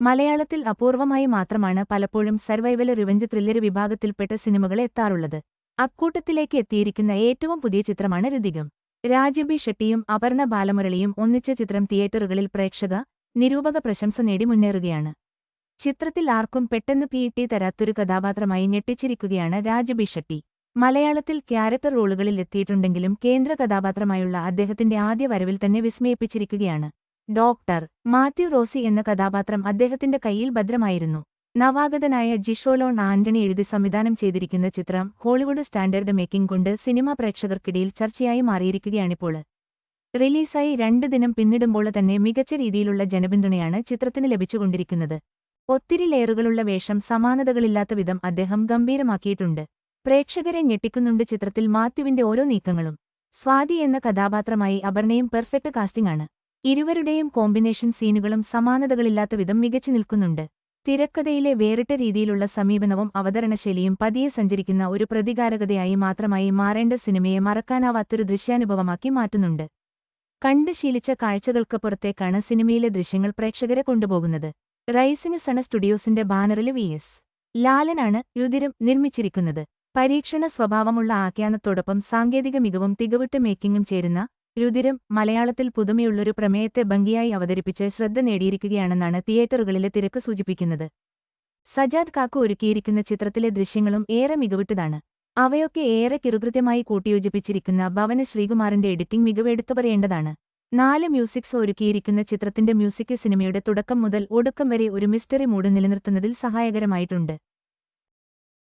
മലയാളത്തിൽ അപൂർവമായി മാത്രമാണ് പലപ്പോഴും സർവൈവൽ റിവഞ്ച് ത്രില്ലർ വിഭാഗത്തിൽപ്പെട്ട സിനിമകൾ എത്താറുള്ളത്. അക്കൂട്ടത്തിലേക്ക് എത്തിയിരിക്കുന്ന ഏറ്റവും പുതിയ ചിത്രമാണ് ഋതികം. രാജബി ഷെട്ടിയും അപർണ ബാലമുരളിയും ഒന്നിച്ച ചിത്രം തിയേറ്ററുകളിൽ പ്രേക്ഷക നിരൂപക പ്രശംസ നേടി മുന്നേറുകയാണ്. ചിത്രത്തിൽ ആർക്കും പെട്ടെന്ന് പീട്ടി തരാത്തൊരു കഥാപാത്രമായി ഞെട്ടിച്ചിരിക്കുകയാണ് രാജബി ഷെട്ടി. മലയാളത്തിൽ ക്യാരക്ടർ റോളുകളിൽ എത്തിയിട്ടുണ്ടെങ്കിലും കേന്ദ്ര കഥാപാത്രമായുള്ള അദ്ദേഹത്തിന്റെ ആദ്യ വരവിൽ തന്നെ വിസ്മയിപ്പിച്ചിരിക്കുകയാണ്. ഡോക്ടർ മാത്യു റോസി എന്ന കഥാപാത്രം അദ്ദേഹത്തിന്റെ കയ്യിൽ ഭദ്രമായിരുന്നു. നവാഗതനായ ജിഷോലോൺ ആന്റണി എഴുതി സംവിധാനം ചെയ്തിരിക്കുന്ന ചിത്രം ഹോളിവുഡ് സ്റ്റാൻഡേർഡ് മേക്കിംഗ് കൊണ്ട് സിനിമാ പ്രേക്ഷകർക്കിടയിൽ ചർച്ചയായി മാറിയിരിക്കുകയാണിപ്പോൾ. റിലീസായി രണ്ട് ദിനം പിന്നിടുമ്പോൾ തന്നെ മികച്ച രീതിയിലുള്ള ജനപിന്തുണയാണ് ചിത്രത്തിന് ലഭിച്ചുകൊണ്ടിരിക്കുന്നത്. ഒത്തിരി ലെയറുകളുള്ള വേഷം സമാനതകളില്ലാത്ത വിധം അദ്ദേഹം ഗംഭീരമാക്കിയിട്ടുണ്ട്. പ്രേക്ഷകരെ ഞെട്ടിക്കുന്നുണ്ട് ചിത്രത്തിൽ മാത്യുവിന്റെ ഓരോ നീക്കങ്ങളും. സ്വാതി എന്ന കഥാപാത്രമായി അപർണയും പെർഫെക്റ്റ് കാസ്റ്റിംഗ് ആണ്. ഇരുവരുടെയും കോമ്പിനേഷൻ സീനുകളും സമാനതകളില്ലാത്ത വിധം മികച്ചു നിൽക്കുന്നുണ്ട്. തിരക്കഥയിലെ വേറിട്ട രീതിയിലുള്ള സമീപനവും അവതരണശൈലിയും പതിയെ സഞ്ചരിക്കുന്ന ഒരു പ്രതികാരകതയായി മാത്രമായി മാറേണ്ട സിനിമയെ മറക്കാനാവാത്തൊരു ദൃശ്യാനുഭവമാക്കി മാറ്റുന്നുണ്ട്. കണ്ട് ശീലിച്ച കാഴ്ചകൾക്കപ്പുറത്തേക്കാണ് സിനിമയിലെ ദൃശ്യങ്ങൾ പ്രേക്ഷകരെ കൊണ്ടുപോകുന്നത്. റൈസിന് സണ സ്റ്റുഡിയോസിന്റെ ബാനറിൽ വി എസ്. ലാലനാണ് രുതിരം നിർമ്മിച്ചിരിക്കുന്നത്. പരീക്ഷണ സ്വഭാവമുള്ള ആഖ്യാനത്തോടൊപ്പം സാങ്കേതിക മികവും തികവിട്ട് മേക്കിങ്ങും ചേരുന്ന രുതിരം മലയാളത്തിൽ പുതുമയുള്ളൊരു പ്രമേയത്തെ ഭംഗിയായി അവതരിപ്പിച്ച് ശ്രദ്ധ നേടിയിരിക്കുകയാണെന്നാണ് തിയേറ്ററുകളിലെ തിരക്ക് സൂചിപ്പിക്കുന്നത്. സജാദ് കാക്കു ഒരുക്കിയിരിക്കുന്ന ചിത്രത്തിലെ ദൃശ്യങ്ങളും ഏറെ മികവിട്ടതാണ്. അവയൊക്കെ ഏറെ കിറുകൃത്യമായി കൂട്ടിയോജിപ്പിച്ചിരിക്കുന്ന ഭവന ശ്രീകുമാറിന്റെ എഡിറ്റിംഗ് മികവെടുത്തു പറയേണ്ടതാണ് നാല് മ്യൂസിക്സ് ഒരുക്കിയിരിക്കുന്ന ചിത്രത്തിന്റെ മ്യൂസിക് സിനിമയുടെ തുടക്കം മുതൽ ഒടുക്കം വരെ ഒരു മിസ്റ്ററി മൂഡ് നിലനിർത്തുന്നതിൽ സഹായകരമായിട്ടുണ്ട്.